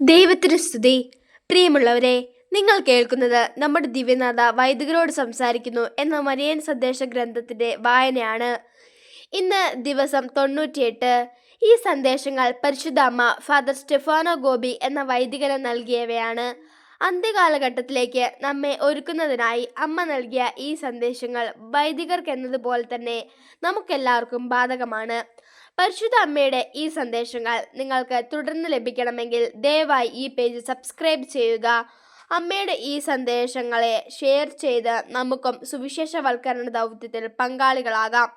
ദൈവത്തിന് സ്തുതി. പ്രിയമുള്ളവരെ നിങ്ങൾ കേൾക്കുന്നത് നമ്മുടെ ദിവ്യനാഥ വൈദികരോട് സംസാരിക്കുന്നു എന്ന മരിയൻ സന്ദേശ ഗ്രന്ഥത്തിന്റെ വായനയാണ്. ഇന്ന് ദിവസം തൊണ്ണൂറ്റിയെട്ട് ഈ സന്ദേശങ്ങൾ പരിശുദ്ധ അമ്മ ഫാദർ സ്റ്റെഫാനോ ഗോപി എന്ന വൈദികന് നൽകിയവയാണ്. അന്ത്യകാലഘട്ടത്തിലേക്ക് നമ്മെ ഒരുക്കുന്നതിനായി അമ്മ നൽകിയ ഈ സന്ദേശങ്ങൾ വൈദികർക്കെന്നതുപോലെ തന്നെ നമുക്കെല്ലാവർക്കും ബാധകമാണ്. പരിശുദ്ധ അമ്മയുടെ ഈ സന്ദേശങ്ങൾ നിങ്ങൾക്ക് തുടർന്ന് ലഭിക്കണമെങ്കിൽ ദയവായി ഈ പേജ് സബ്സ്ക്രൈബ് ചെയ്യുക. അമ്മയുടെ ഈ സന്ദേശങ്ങളെ ഷെയർ ചെയ്ത് നമുക്കും സുവിശേഷവൽക്കരണ ദൗത്യത്തിൽ പങ്കാളികളാകാം.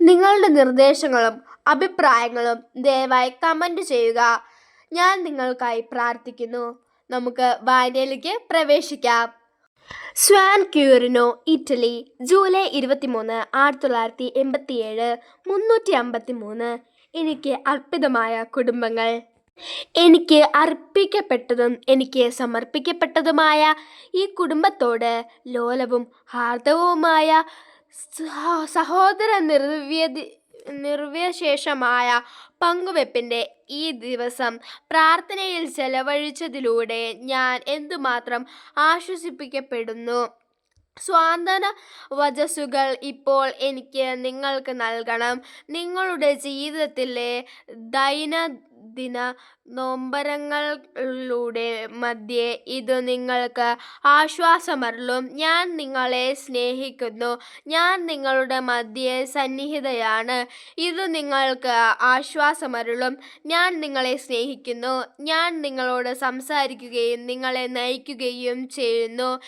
നിങ്ങളുടെ നിർദ്ദേശങ്ങളും അഭിപ്രായങ്ങളും ദയവായി കമന്റ് ചെയ്യുക. ഞാൻ നിങ്ങൾക്കായി പ്രാർത്ഥിക്കുന്നു. നമുക്ക് വായനയിലേക്ക് പ്രവേശിക്കാം. സ്വാൻ ക്യൂറിനോ ഇറ്റലി ജൂലൈ ഇരുപത്തിമൂന്ന് ആയിരത്തി തൊള്ളായിരത്തി എൺപത്തിയേഴ് മുന്നൂറ്റി അമ്പത്തി മൂന്ന് എനിക്ക് അർപ്പിതമായ കുടുംബങ്ങൾ. എനിക്ക് അർപ്പിക്കപ്പെട്ടതും എനിക്ക് സമർപ്പിക്കപ്പെട്ടതുമായ ഈ കുടുംബത്തോട് ലോലവും ഹാർദവുമായ സഹോദര നിർവ്യതി നിർവ്യശേഷമായ പങ്കുവെപ്പിന്റെ ഈ ദിവസം പ്രാർത്ഥനയിൽ ചെലവഴിച്ചതിലൂടെ ഞാൻ എന്തുമാത്രം ആശ്വസിപ്പിക്കപ്പെടുന്നു? സ്വാതന വചസ്സുകൾ ഇപ്പോൾ എനിക്ക് നിങ്ങൾക്ക് നൽകണം. നിങ്ങളുടെ ജീവിതത്തിലെ ദൈനംദിന നോമ്പരങ്ങളിലൂടെ മധ്യേ ഇത് നിങ്ങൾക്ക് ആശ്വാസമരുളും. ഞാൻ നിങ്ങളെ സ്നേഹിക്കുന്നു. ഞാൻ നിങ്ങളുടെ മധ്യേ സന്നിഹിതയാണ്. ഇത് നിങ്ങൾക്ക് ആശ്വാസമരുളും. ഞാൻ നിങ്ങളെ സ്നേഹിക്കുന്നു. ഞാൻ നിങ്ങളോട് സംസാരിക്കുകയും നിങ്ങളെ നയിക്കുകയും ചെയ്യുന്നു.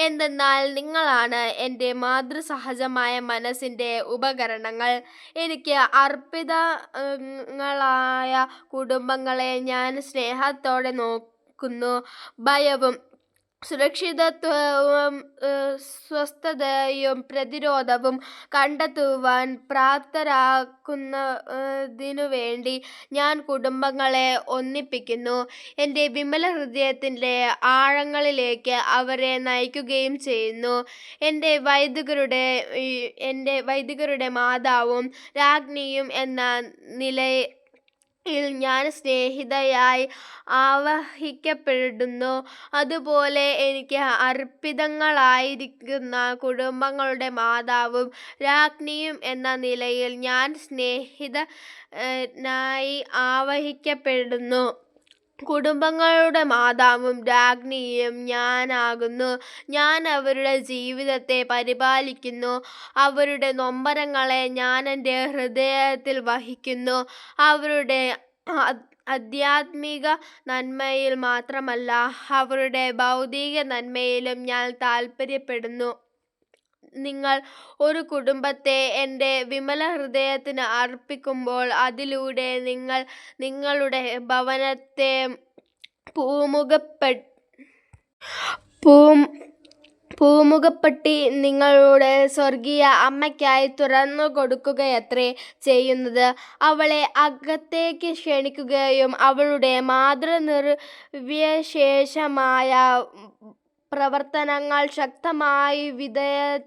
എന്തെന്നാൽ നിങ്ങളാണ് എന്റെ മാതൃസഹജമായ മനസ്സിന്റെ ഉപകരണങ്ങൾ. എനിക്ക് അർപ്പിതങ്ങളായ കുടുംബങ്ങളെ ഞാൻ സ്നേഹത്തോടെ നോക്കുന്നു. ഭയവും സുരക്ഷിതത്വവും സ്വസ്ഥതയും പ്രതിരോധവും കണ്ടെത്തുവാൻ പ്രാപ്തരാക്കുന്നതിനു വേണ്ടി ഞാൻ കുടുംബങ്ങളെ ഒന്നിപ്പിക്കുന്നു. എന്റെ വിമല ഹൃദയത്തിന്റെ ആഴങ്ങളിലേക്ക് അവരെ നയിക്കുകയും ചെയ്യുന്നു. എന്റെ വൈദികരുടെ എന്റെ വൈദികരുടെ മാതാവും രാജ്ഞിയും എന്ന നിലയിൽ ഞാൻ സ്നേഹിതയായി ആവഹിക്കപ്പെടുന്നു. അതുപോലെ എനിക്ക് അർപ്പിതങ്ങളായിരിക്കുന്ന കുടുംബങ്ങളുടെ മാതാവും രാജ്ഞിയും എന്ന നിലയിൽ ഞാൻ സ്നേഹിതനായി ആവഹിക്കപ്പെടുന്നു. കുടുംബങ്ങളുടെ മാതാവും രാജ്ഞിയും ഞാനാകുന്നു. ഞാൻ അവരുടെ ജീവിതത്തെ പരിപാലിക്കുന്നു. അവരുടെ നൊമ്പരങ്ങളെ ഞാൻ എന്റെ ഹൃദയത്തിൽ വഹിക്കുന്നു. അവരുടെ ആധ്യാത്മിക നന്മയിൽ മാത്രമല്ല അവരുടെ ഭൗതിക നന്മയിലും ഞാൻ താല്പര്യപ്പെടുന്നു നിങ്ങൾ ഒരു കുടുംബത്തെ എന്റെ വിമല ഹൃദയത്തിന് അർപ്പിക്കുമ്പോൾ അതിലൂടെ നിങ്ങൾ നിങ്ങളുടെ ഭവനത്തെ പൂമുഖപ്പെ പൂ പൂമുഖപ്പെട്ടി നിങ്ങളുടെ സ്വർഗീയ അമ്മയ്ക്കായി തുറന്നു കൊടുക്കുകയത്രേ ചെയ്യുന്നത്. അവളെ അകത്തേക്ക് ക്ഷണിക്കുകയും അവളുടെ മാതൃനിർവ്യശേഷമായ പ്രവർത്തനങ്ങൾ ശക്തമായി വിധേയ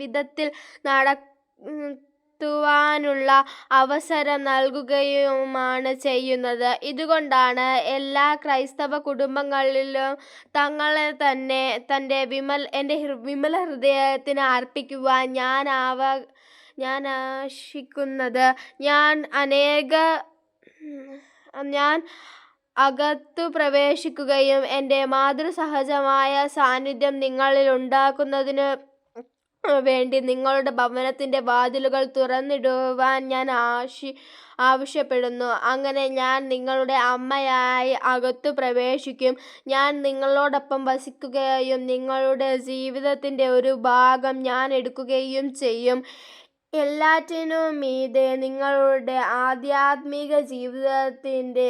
വിധത്തിൽ നടത്തുവാനുള്ള അവസരം നൽകുകയുമാണ് ചെയ്യുന്നത്. ഇതുകൊണ്ടാണ് എല്ലാ ക്രൈസ്തവ കുടുംബങ്ങളിലും തങ്ങളെ തന്നെ വിമൽ എന്റെ വിമല ഹൃദയത്തിന് അർപ്പിക്കുവാൻ ഞാൻ ആവ ഞാൻ ആശിക്കുന്നത്. ഞാൻ അനേക ഞാൻ അകത്തു പ്രവേശിക്കുകയും എന്റെ മാതൃസഹജമായ സാന്നിധ്യം നിങ്ങളിൽ ഉണ്ടാക്കുന്നതിന് വേണ്ടി നിങ്ങളുടെ ഭവനത്തിന്റെ വാതിലുകൾ തുറന്നിടുവാൻ ഞാൻ ആശി ആവശ്യപ്പെടുന്നു. അങ്ങനെ ഞാൻ നിങ്ങളുടെ അമ്മയായി അകത്തു പ്രവേശിക്കും. ഞാൻ നിങ്ങളോടൊപ്പം വസിക്കുകയും നിങ്ങളുടെ ജീവിതത്തിന്റെ ഒരു ഭാഗം ഞാൻ എടുക്കുകയും ചെയ്യും. എല്ലാറ്റിനും മീതെ നിങ്ങളുടെ ആധ്യാത്മിക ജീവിതത്തിന്റെ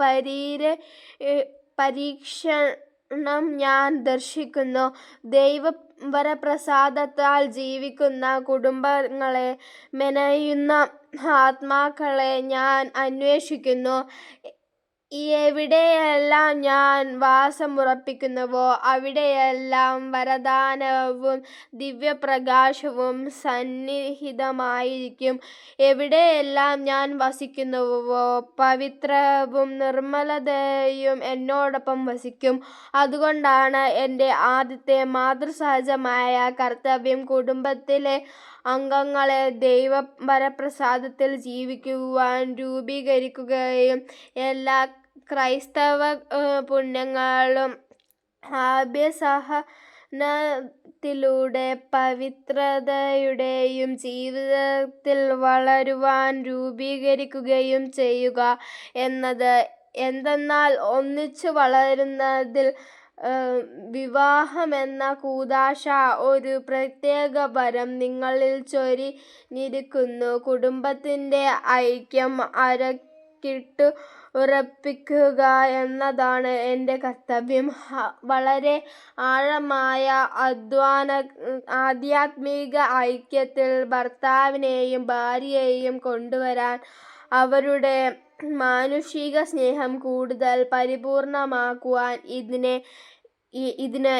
പരീര പരീക്ഷണം ഞാൻ ദർശിക്കുന്നു. ദൈവവരപ്രസാദത്താൽ ജീവിക്കുന്ന കുടുംബങ്ങളെ മെനയുന്ന ആത്മാക്കളെ ഞാൻ അന്വേഷിക്കുന്നു. എവിടെയെല്ലാം ഞാൻ വാസമുറപ്പിക്കുന്നുവോ അവിടെയെല്ലാം വരദാനവും ദിവ്യപ്രകാശവും സന്നിഹിതമായിരിക്കും. എവിടെയെല്ലാം ഞാൻ വസിക്കുന്നുവോ പവിത്രവും നിർമ്മലതയും എന്നോടൊപ്പം വസിക്കും. അതുകൊണ്ടാണ് എന്റെ ആദ്യത്തെ മാതൃസഹജമായ കർത്തവ്യം കുടുംബത്തിലെ അംഗങ്ങളെ ദൈവപരപ്രസാദത്തിൽ ജീവിക്കുവാൻ രൂപീകരിക്കുകയും എല്ലാ ക്രൈസ്തവ പുണ്യങ്ങളും ആഭ്യസഹനത്തിലൂടെ പവിത്രതയുടെയും ജീവിതത്തിൽ വളരുവാൻ രൂപീകരിക്കുകയും ചെയ്യുക എന്നത്. എന്തെന്നാൽ ഒന്നിച്ചു വളരുന്നതിൽ വിവാഹമെന്ന കൂതാശ ഒരു പ്രത്യേക വരം നിങ്ങളിൽ ചൊരിഞ്ഞിരിക്കുന്നു. കുടുംബത്തിന്റെ ഐക്യം അരക്കിട്ടുറപ്പിക്കുക എന്നതാണ് എന്റെ കർത്തവ്യം. വളരെ ആഴമായ അധ്വാന ആധ്യാത്മിക ഐക്യത്തിൽ ഭർത്താവിനെയും ഭാര്യയെയും കൊണ്ടുവരാൻ അവരുടെ മാനുഷിക സ്നേഹം കൂടുതൽ പരിപൂർണമാക്കുവാൻ ഇതിനെ ഇതിന്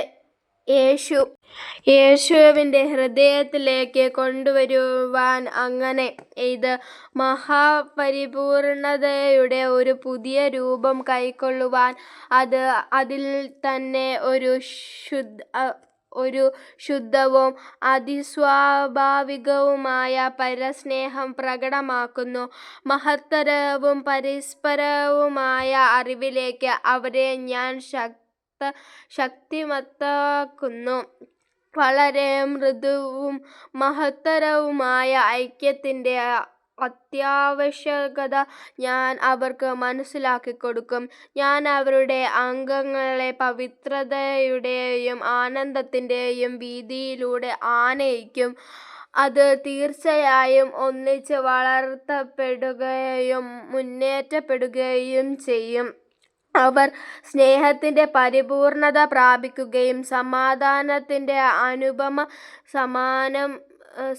യേശു യേശുവിന്റെ ഹൃദയത്തിലേക്ക് കൊണ്ടുവരുവാൻ അങ്ങനെ ഇത് മഹാപരിപൂർണതയുടെ ഒരു പുതിയ രൂപം കൈക്കൊള്ളുവാൻ അത് അതിൽ തന്നെ ഒരു ശുദ്ധ ഒരു ശുദ്ധവും അതിസ്വാഭാവികവുമായ പരസ്നേഹം പ്രകടമാക്കുന്നു. മഹത്തരവും പരസ്പരവുമായ അറിവിലേക്ക് അവരെ ഞാൻ ശക്തിമത്താക്കുന്നു. വളരെ മൃദുവും മഹത്തരവുമായ ഐക്യത്തിന്റെ അത്യാവശ്യകത ഞാൻ അവർക്ക് മനസ്സിലാക്കി കൊടുക്കും ഞാൻ അവരുടെ അംഗങ്ങളെ പവിത്രതയുടെയും ആനന്ദത്തിന്റെയും വീതിയിലൂടെ ആനയിക്കും. അത് തീർച്ചയായും ഒന്നിച്ച് വളർത്തപ്പെടുകയും മുന്നേറ്റപ്പെടുകയും ചെയ്യും. അവർ സ്നേഹത്തിന്റെ പരിപൂർണത പ്രാപിക്കുകയും സമാധാനത്തിന്റെ അനുപമ സമാനം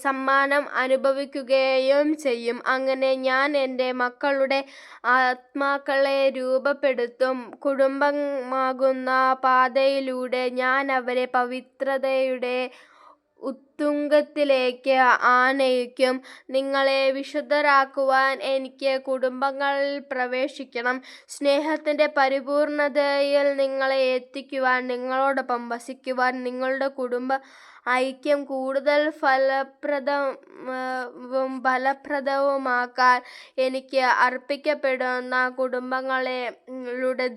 സമ്മാനം അനുഭവിക്കുകയും ചെയ്യും. അങ്ങനെ ഞാൻ എന്റെ മക്കളുടെ ആത്മാക്കളെ രൂപപ്പെടുത്തും. കുടുംബമാകുന്ന പാതയിലൂടെ ഞാൻ അവരെ പവിത്രതയുടെ ഉത്തുംഗത്തിലേക്ക് ആനയിക്കും. നിങ്ങളെ വിശുദ്ധരാക്കുവാൻ എനിക്ക് കുടുംബങ്ങളിൽ പ്രവേശിക്കണം. സ്നേഹത്തിന്റെ പരിപൂർണതയിൽ നിങ്ങളെ എത്തിക്കുവാൻ നിങ്ങളോടൊപ്പം വസിക്കുവാൻ നിങ്ങളുടെ കുടുംബ ഐക്യം കൂടുതൽ ഫലപ്രദവും ഫലപ്രദവുമാക്കാൻ എനിക്ക് അർപ്പിക്കപ്പെടുന്ന കുടുംബങ്ങളെ കുടുംബങ്ങളുടെ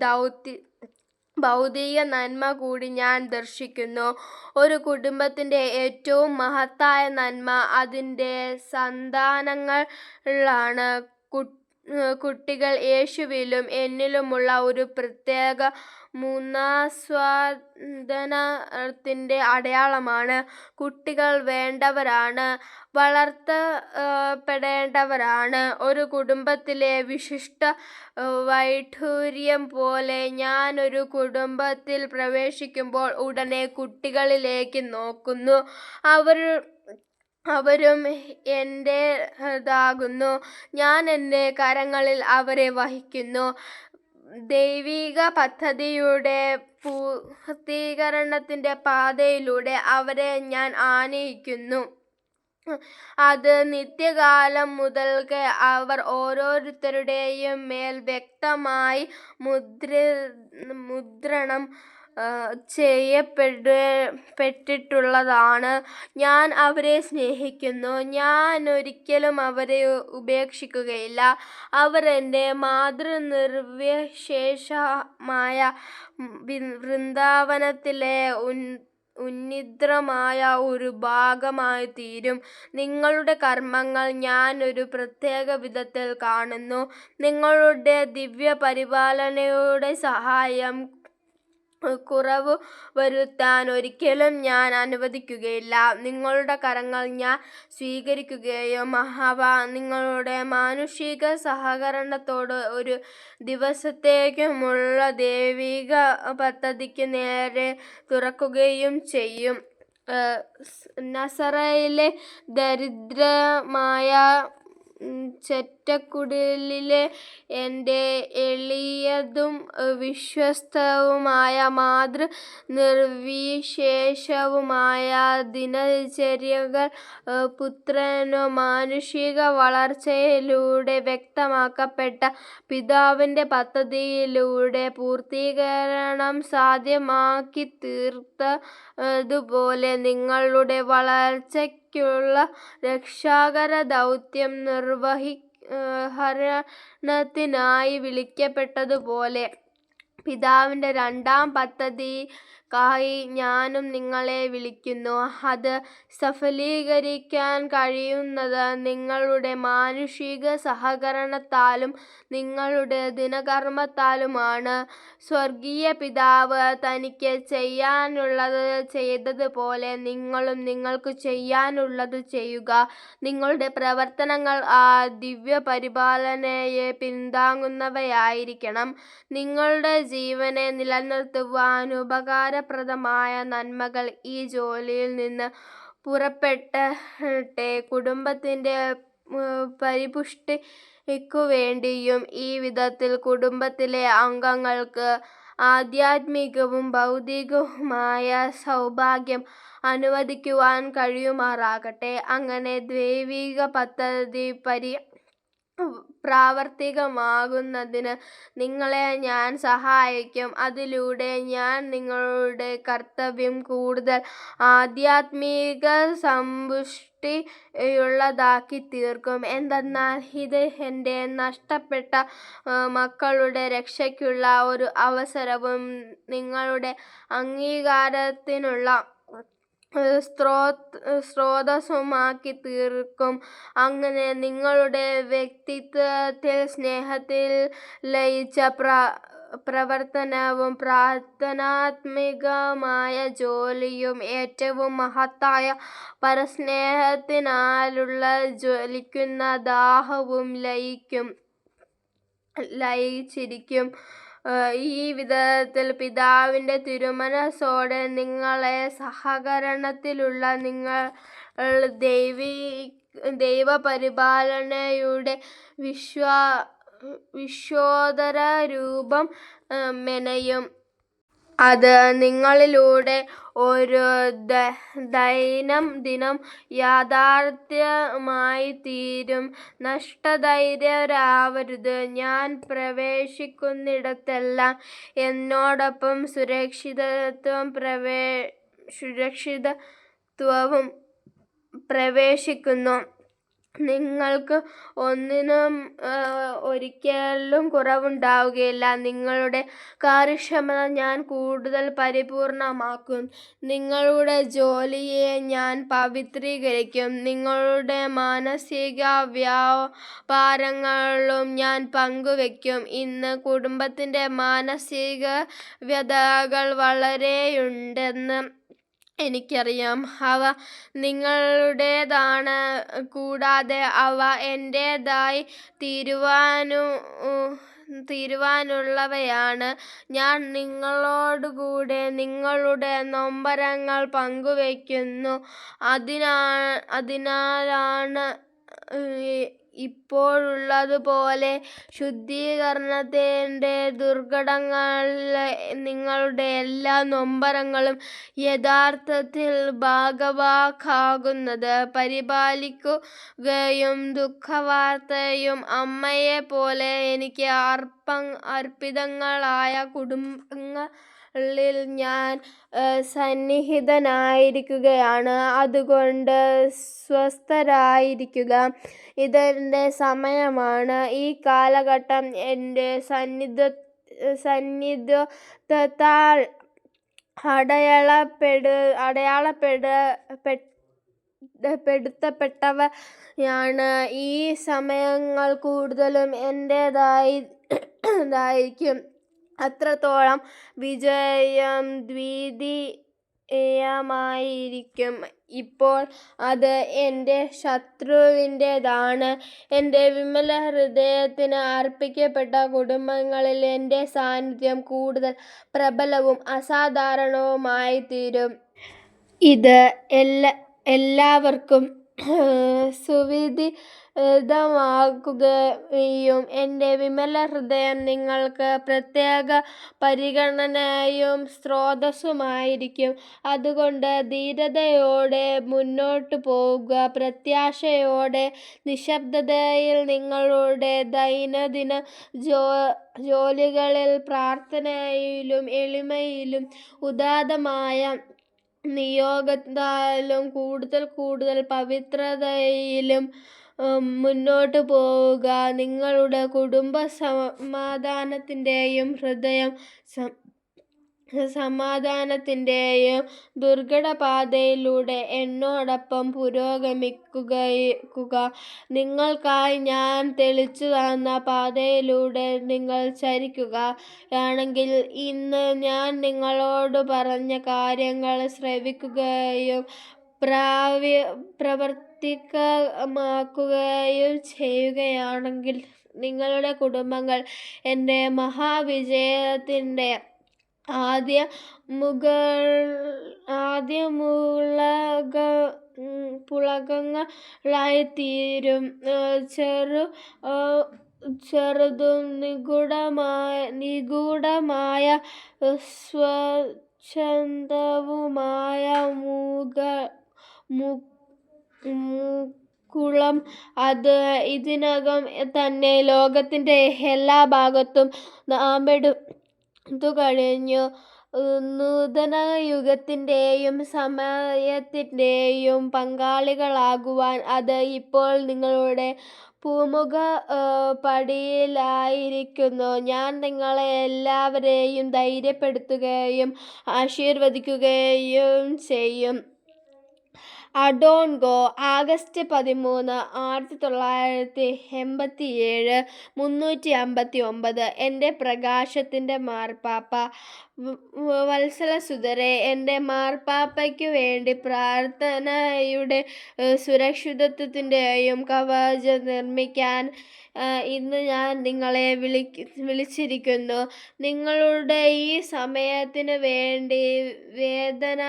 ഭൗതിക നന്മ കൂടി ഞാൻ ദർശിക്കുന്നു. ഒരു കുടുംബത്തിന്റെ ഏറ്റവും മഹത്തായ നന്മ അതിന്റെ സന്താനങ്ങളാണ് കുട്ടികൾ യേശുവിലും എന്നിലുമുള്ള ഒരു പ്രത്യേക മൂന്നാസ്വാദനത്തിന്റെ അടയാളമാണ്. കുട്ടികൾ വേണ്ടവരാണ്. വളർത്തപ്പെടേണ്ടവരാണ്. ഒരു കുടുംബത്തിലെ വിശിഷ്ട വൈഠൂര്യം പോലെ ഞാൻ ഒരു കുടുംബത്തിൽ പ്രവേശിക്കുമ്പോൾ ഉടനെ കുട്ടികളിലേക്ക് നോക്കുന്നു. അവരും എന്റേതാകുന്നു. ഞാൻ എന്റെ കരങ്ങളിൽ അവരെ വഹിക്കുന്നു. ദൈവിക പദ്ധതിയുടെ പൂർത്തീകരണത്തിന്റെ പാതയിലൂടെ അവരെ ഞാൻ ആനയിക്കുന്നു. അത് നിത്യകാലം മുതൽക്ക് അവർ ഓരോരുത്തരുടെയും മേൽ വ്യക്തമായി മുദ്ര മുദ്രണം ചെയ്യപ്പെട്ടിട്ടുള്ളതാണ്. ഞാൻ അവരെ സ്നേഹിക്കുന്നു. ഞാൻ ഒരിക്കലും അവരെ ഉപേക്ഷിക്കുകയില്ല. അവർ എന്റെ മാതൃനിർവിശേഷമായ വൃന്ദാവനത്തിലെ ഉന്നിദ്രമായ ഒരു ഭാഗമായി തീരും നിങ്ങളുടെ കർമ്മങ്ങൾ ഞാൻ ഒരു പ്രത്യേക വിധത്തിൽ കാണുന്നു. നിങ്ങളുടെ ദിവ്യ പരിപാലനയുടെ സഹായം കുറവുവരുത്താൻ ഒരിക്കലും ഞാൻ അനുവദിക്കുകയില്ല. നിങ്ങളുടെ കരങ്ങൾ ഞാൻ സ്വീകരിക്കുകയും അവ നിങ്ങളുടെ മാനുഷിക സഹകരണത്തോട് ഒരു ദിവസത്തേക്കുമുള്ള ദൈവിക പദ്ധതിക്ക് നേരെ തുറക്കുകയും ചെയ്യും. നസറയിലെ ദരിദ്രമായ ചെറ്റക്കുടിലിലെ എന്റെ എളിയതും വിശ്വസ്തവുമായ മാതൃ നിർവിശേഷവുമായ ദിനചര്യകൾ പുത്രനു മാനുഷിക വളർച്ചയിലൂടെ വ്യക്തമാക്കപ്പെട്ട പിതാവിന്റെ പദ്ധതിയിലൂടെ പൂർത്തീകരണം സാധ്യമാക്കി തീർത്തതുപോലെ നിങ്ങളുടെ വളർച്ചയ്ക്കുള്ള രക്ഷാകര ദൗത്യം നിർവഹണത്തിനായി വിളിക്കപ്പെട്ടതുപോലെ. പിതാവിന്റെ രണ്ടാം പദ്ധതിക്കായി ഞാനും നിങ്ങളെ വിളിക്കുന്നു. അത് സഫലീകരിക്കാൻ കഴിയുന്നത് നിങ്ങളുടെ മാനുഷിക സഹകരണത്താലും നിങ്ങളുടെ ദിനകർമ്മത്താലുമാണ്. സ്വർഗീയ പിതാവ് തനിക്ക് ചെയ്യാനുള്ളത് ചെയ്തതുപോലെ നിങ്ങളും നിങ്ങൾക്ക് ചെയ്യാനുള്ളത് ചെയ്യുക. നിങ്ങളുടെ പ്രവർത്തനങ്ങൾ ആ ദിവ്യപരിപാലനയെ പിന്താങ്ങുന്നവയായിരിക്കണം. നിങ്ങളുടെ ജീവനെ നിലനിർത്തുവാൻ ഉപകാരപ്രദമായ നന്മകൾ ഈ ജോലിയിൽ നിന്ന് പുറപ്പെട്ടെ കുടുംബത്തിന്റെ പരിപുഷ്ടിക്കു വേണ്ടിയും ഈ വിധത്തിൽ കുടുംബത്തിലെ അംഗങ്ങൾക്ക് ആധ്യാത്മികവും ഭൗതികവുമായ സൗഭാഗ്യം അനുവദിക്കുവാൻ കഴിയുമാറാകട്ടെ. അങ്ങനെ ദൈവിക പദ്ധതി പ്രാവർത്തികമാക്കുന്നതിന് നിങ്ങളെ ഞാൻ സഹായിക്കും. അതിലൂടെ ഞാൻ നിങ്ങളുടെ കർത്തവ്യം കൂടുതൽ ആധ്യാത്മിക സമ്പുഷ്ടിയുള്ളതാക്കിത്തീർക്കും. എന്തെന്നാൽ ഇത് എന്റെ നഷ്ടപ്പെട്ട മക്കളുടെ രക്ഷയ്ക്കുള്ള ഒരു അവസരവും നിങ്ങളുടെ അംഗീകാരത്തിനുള്ള സ്രോതസ്സുമാക്കിത്തീർക്കും. അങ്ങനെ നിങ്ങളുടെ വ്യക്തിത്വത്തിൽ സ്നേഹത്തിൽ ലയിച്ച പ്ര പ്രവർത്തനവും പ്രാർത്ഥനാത്മികമായ ജോലിയും ഏറ്റവും മഹത്തായ പരസ്നേഹത്തിനാലുള്ള ജ്വലിക്കുന്ന ദാഹവും ലയിക്കും ലയിച്ചിരിക്കും. ഈ വിധത്തിൽ പിതാവിന്റെ തിരുമനസ്സോടെ നിങ്ങളെ സഹകരണത്തിലുള്ള നിങ്ങൾ ദൈവപരിപാലനയുടെ വിശ്വോത്തരരൂപം മെനയും. അത് നിങ്ങളിലൂടെ ഒരു ദൈനം ദൈനംദിന യാഥാർത്ഥ്യമായിത്തീരും നഷ്ടധൈര്യരാവരുത്. ഞാൻ പ്രവേശിക്കുന്നിടത്തെല്ലാം എന്നോടൊപ്പം സുരക്ഷിതത്വം പ്രവേ സുരക്ഷിതത്വവും പ്രവേശിക്കുന്നു. നിങ്ങൾക്ക് ഒന്നിനും ഒരിക്കലും കുറവുണ്ടാവുകയില്ല. നിങ്ങളുടെ കാര്യക്ഷമത ഞാൻ കൂടുതൽ പരിപൂർണമാക്കും നിങ്ങളുടെ ജോലിയെ ഞാൻ പവിത്രീകരിക്കും. നിങ്ങളുടെ മാനസിക വ്യാപാരങ്ങളും ഞാൻ പങ്കുവെക്കും ഇന്ന് കുടുംബത്തിന്റെ മാനസിക വ്യതകൾ വളരെയുണ്ടെന്ന് എനിക്കറിയാം. അവ നിങ്ങളുടേതാണ്. കൂടാതെ അവ എന്റേതായി തീരുവാനു തീരുവാനുള്ളവയാണ് ഞാൻ നിങ്ങളോടുകൂടെ നിങ്ങളുടെ നൊമ്പരങ്ങൾ പങ്കുവയ്ക്കുന്നു. അതിനാ അതിനാലാണ് ഇപ്പോഴുള്ളതുപോലെ ശുദ്ധീകരണത്തിന്റെ ദുർഘടങ്ങൾ നിങ്ങളുടെ എല്ലാ നൊമ്പരങ്ങളും യഥാർത്ഥത്തിൽ ഭാഗവാക്കാകുന്നത്. പരിപാലിക്കുകയും ദുഃഖവാർത്തയും അമ്മയെപ്പോലെ എനിക്ക് അർപ്പിതങ്ങളായ കുടുംബങ്ങളിൽ ഞാൻ സന്നിഹിതനായിരിക്കുകയാണ്. അതുകൊണ്ട് സ്വസ്ഥരായിരിക്കുക. ഇതെന്റെ സമയമാണ്. ഈ കാലഘട്ടം എന്റെ സന്നിധ സന്നിധത്താൽ അടയാളപ്പെട അടയാളപ്പെടുത്തപ്പെട്ടവയാണ്. ഈ സമയങ്ങൾ കൂടുതലും എന്റേതായിരിക്കും. അത്രത്തോളം വിജയം ദ്വിതീയമായിരിക്കും. ഇപ്പോൾ അത് എന്റെ ശത്രുവിന്റേതാണ്. എന്റെ വിമല ഹൃദയത്തിന് അർപ്പിക്കപ്പെട്ട കുടുംബങ്ങളിൽ എന്റെ സാന്നിധ്യം കൂടുതൽ പ്രബലവും അസാധാരണവുമായിത്തീരും. ഇത് എല്ലാ എല്ലാവർക്കും സുവിദിതമായിരിക്കും. വിശദമാക്കുകയും എന്റെ വിമല ഹൃദയം നിങ്ങൾക്ക് പ്രത്യേക പരിഗണനയും സ്രോതസ്സുമായിരിക്കും. അതുകൊണ്ട് ധീരതയോടെ മുന്നോട്ട് പോവുക. പ്രത്യാശയോടെ നിശബ്ദതയിൽ നിങ്ങളുടെ ദൈനംദിന ജോ ജോലികളിൽ പ്രാർത്ഥനയിലും എളിമയിലും ഉദാതമായ നിയോഗത്താലും കൂടുതൽ കൂടുതൽ പവിത്രതയിലും മുന്നോട്ടു പോവുക. നിങ്ങളുടെ കുടുംബ സമാധാനത്തിന്റെയും ഹൃദയം സമാധാനത്തിന്റെയും ദുർഘടപാതയിലൂടെ എന്നോടൊപ്പം പുരോഗമിക്കുക. നിങ്ങൾക്കായി ഞാൻ തെളിച്ചു തന്ന പാതയിലൂടെ നിങ്ങൾ ചരിക്കുകയാണെങ്കിൽ ഇന്ന് ഞാൻ നിങ്ങളോട് പറഞ്ഞ കാര്യങ്ങൾ ശ്രവിക്കുകയും പ്രാവർത്തികമാക്കുകയും ചെയ്യുകയാണെങ്കിൽ നിങ്ങളുടെ കുടുംബങ്ങൾ എന്റെ മഹാവിജയത്തിന്റെ ആദ്യ മുഗൾ ആദ്യ മുളക പുളകങ്ങളായിത്തീരും. ചെറു ചെറുതും നിഗൂഢമായ നിഗൂഢമായ സ്വച്ഛന്തവുമായ മുക സ്വച്ഛന്ദവുമായ മുകുളം അത് ഇതിനകം തന്നെ ലോകത്തിന്റെ എല്ലാ ഭാഗത്തും നാമെടുത്തു കഴിഞ്ഞു നൂതന യുഗത്തിന്റെയും സമയത്തിന്റെയും പങ്കാളികളാകുവാൻ അത് ഇപ്പോൾ നിങ്ങളുടെ പൂമുഖ പടിയിലായിരിക്കുന്നു. ഞാൻ നിങ്ങളെ എല്ലാവരെയും ധൈര്യപ്പെടുത്തുകയും ആശീർവദിക്കുകയും ചെയ്യും. അഡോൺകോ ആഗസ്റ്റ് പതിമൂന്ന് ആയിരത്തി തൊള്ളായിരത്തി എൺപത്തി ഏഴ് മുന്നൂറ്റി അമ്പത്തി ഒമ്പത് എന്റെ പ്രകാശത്തിന്റെ മാർപ്പാപ്പാ, വത്സലസുതരേ, എന്റെ മാർപ്പാപ്പായ്ക്കുവേണ്ടി പ്രാർത്ഥനയുടെ സുരക്ഷിതത്വത്തിന്റെയും കവചം നിർമ്മിക്കാൻ ഇന്ന് ഞാൻ നിങ്ങളെ വിളി വിളിച്ചിരിക്കുന്നു. നിങ്ങളുടെ ഈ സമയത്തിന് വേണ്ടി വേദനാജനകമായ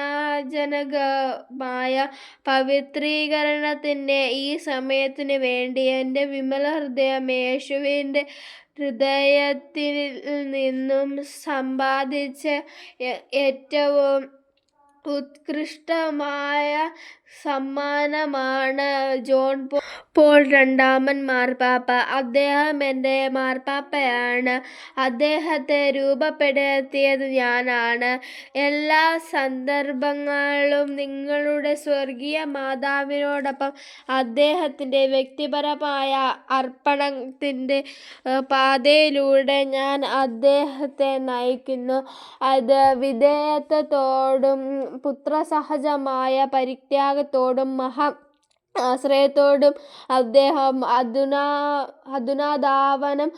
പവിത്രീകരണത്തിന്റെ ഈ സമയത്തിന് വേണ്ടി എന്റെ വിമലഹൃദയം യേശുവിന്റെ ഹൃദയത്തിൽനിന്നും സമ്പാദിച്ച ഏറ്റവും ഉത്കൃഷ്ടമായ സമ്മാനമാണ് ജോൺ പോൾ രണ്ടാമൻ മാർപ്പാപ്പ. അദ്ദേഹം എന്റെ മാർപ്പാപ്പയാണ്. അദ്ദേഹത്തെ രൂപപ്പെടുത്തിയത് ഞാനാണ്. എല്ലാ സന്ദർഭങ്ങളിലും നിങ്ങളുടെ സ്വർഗീയ മാതാവിനോടൊപ്പം അദ്ദേഹത്തിന്റെ വ്യക്തിപരമായ അർപ്പണത്തിന്റെ പാതയിലൂടെ ഞാൻ അദ്ദേഹത്തെ നയിക്കുന്നു. അത് വിധേയത്വത്തോടും പുത്രസഹജമായ உலகத்தோடும் மகா ആശ്രയത്തോടും അദ്ദേഹം അധുനാ അധുനാധാവനം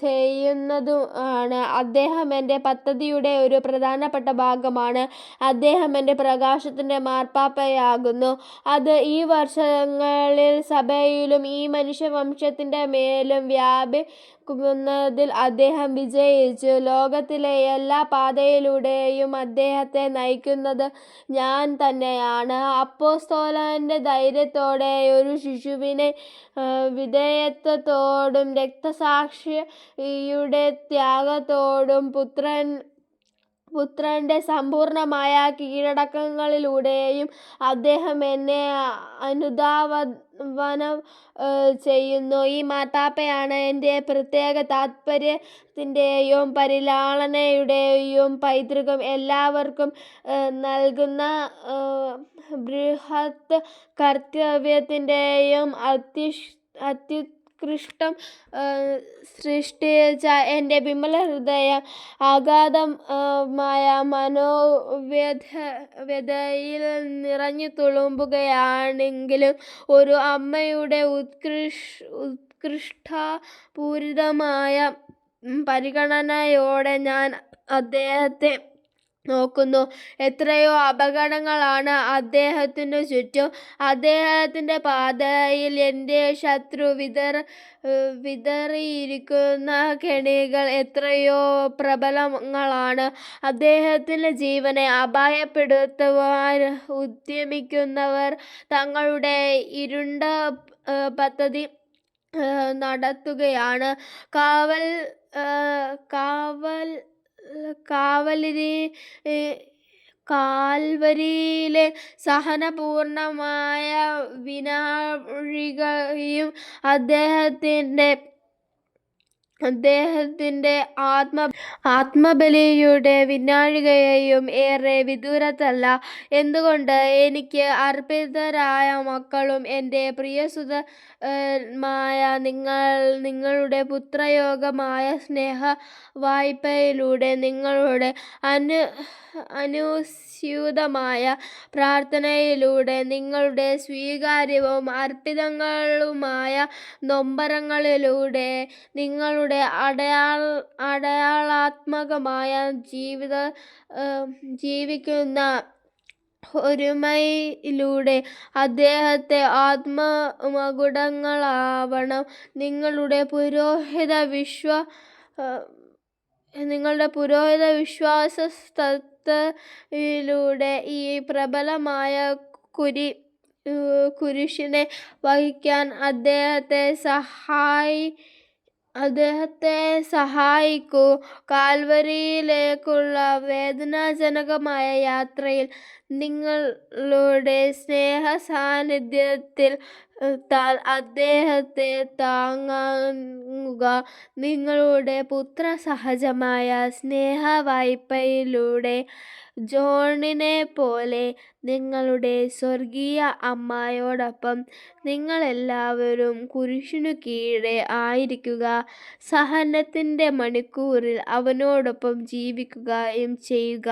ചെയ്യുന്നതും ആണ്. അദ്ദേഹം എന്റെ പദ്ധതിയുടെ ഒരു പ്രധാനപ്പെട്ട ഭാഗമാണ്. അദ്ദേഹം എന്റെ പ്രകാശത്തിന്റെ മാർപ്പാപ്പയാകുന്നു. അത് ഈ വർഷങ്ങളിൽ സഭയിലും ഈ മനുഷ്യവംശത്തിന്റെ മേലും വ്യാപിക്കുന്നതിൽ അദ്ദേഹം വിജയിച്ചു. ലോകത്തിലെ എല്ലാ പാതയിലൂടെയും അദ്ദേഹത്തെ നയിക്കുന്നത് ഞാൻ തന്നെയാണ്. അപ്പോസ്തോലന്റെ ധൈര്യത്തോടെ ഒരു ശിശുവിനെ വിധേയത്വത്തോടും രക്തസാക്ഷിയുടെ ത്യാഗത്തോടും പുത്രന്റെ സമ്പൂർണമായ കീഴടക്കങ്ങളിലൂടെയും അദ്ദേഹം എന്നെ അനുധാവനം ചെയ്യുന്നു. ഈ മാതാപ്പയാണ് എന്റെ പ്രത്യേക താത്പര്യത്തിന്റെയും പരിലാളനയുടെയും പൈതൃകം. എല്ലാവർക്കും നൽകുന്ന ബൃഹത് കർത്തവ്യത്തിന്റെയും അത്യുത്കൃഷ്ടം സൃഷ്ടിച്ച എന്റെ വിമല ഹൃദയം അഗാധമായ നിറഞ്ഞു തുളുമ്പുകയാണെങ്കിലും ഒരു അമ്മയുടെ ഉത്കൃഷ് ഉത്കൃഷ്ടപൂരിതമായ പരിഗണനയോടെ ഞാൻ അദ്ദേഹത്തെ നോക്കുന്നു. എത്രയോ അപകടങ്ങളാണ് അദ്ദേഹത്തിനു ചുറ്റും. അദ്ദേഹത്തിന്റെ പാതയിൽ എന്റെ ശത്രു വിതർ വിതറിയിരിക്കുന്ന കെണികൾ എത്രയോ പ്രബലങ്ങളാണ്. അദ്ദേഹത്തിന്റെ ജീവനെ അപായപ്പെടുത്തുവാൻ ഉദ്യമിക്കുന്നവർ തങ്ങളുടെ ഇരുണ്ട പദ്ധതി നടത്തുകയാണ് കാവൽ കാവൽ കാവലരി കാൽവരിയിലെ സഹനപൂർണമായ വിനാഴികയും അദ്ദേഹത്തിന്റെ അദ്ദേഹത്തിന്റെ ആത്മ ആത്മബലിയുടെ വിനാഴികയെയും ഏറെ വിദൂരത്തല്ല. എന്തുകൊണ്ട്? എനിക്ക് അർപ്പിതരായ മക്കളും എന്റെ പ്രിയസുതമായ നിങ്ങൾ നിങ്ങളുടെ പുത്രയോഗമായ സ്നേഹ വായ്പയിലൂടെ നിങ്ങളുടെ അനു അനുസ്യൂതമായ പ്രാർത്ഥനയിലൂടെ നിങ്ങളുടെ സ്വീകാര്യവും അർപ്പിതങ്ങളുമായ നൊമ്പരങ്ങളിലൂടെ നിങ്ങളുടെ അടയാൾ അടയാളാത്മകമായ ജീവിത ജീവിക്കുന്ന ഒരുമയിലൂടെ അദ്ദേഹത്തെ ആത്മമകുടങ്ങളാവണം. നിങ്ങളുടെ പുരോഹിത വിശ്വ നിങ്ങളുടെ പുരോഹിത വിശ്വാസ സ്ഥലത്തിലൂടെ ഈ പ്രബലമായ കുരി കുരിശിനെ വഹിക്കാൻ അദ്ദേഹത്തെ സഹായി അദ്ദേഹത്തെ സഹായിക്കൂ. കാൽവരിയിലേക്കുള്ള വേദനാജനകമായ യാത്രയിൽ നിങ്ങളുടെ സ്നേഹ സാന്നിധ്യത്തിൽ താൽ അദ്ദേഹത്തെ താങ്ങുക നിങ്ങളുടെ പുത്രസഹജമായ സ്നേഹ വായ്പയിലൂടെ ജോണിനെ പോലെ നിങ്ങളുടെ സ്വർഗീയ അമ്മയോടൊപ്പം നിങ്ങളെല്ലാവരും കുരിശിനു കീഴെ ആയിരിക്കുക. സഹനത്തിന്റെ മണിക്കൂറിൽ അവനോടൊപ്പം ജീവിക്കുകയും ചെയ്യുക.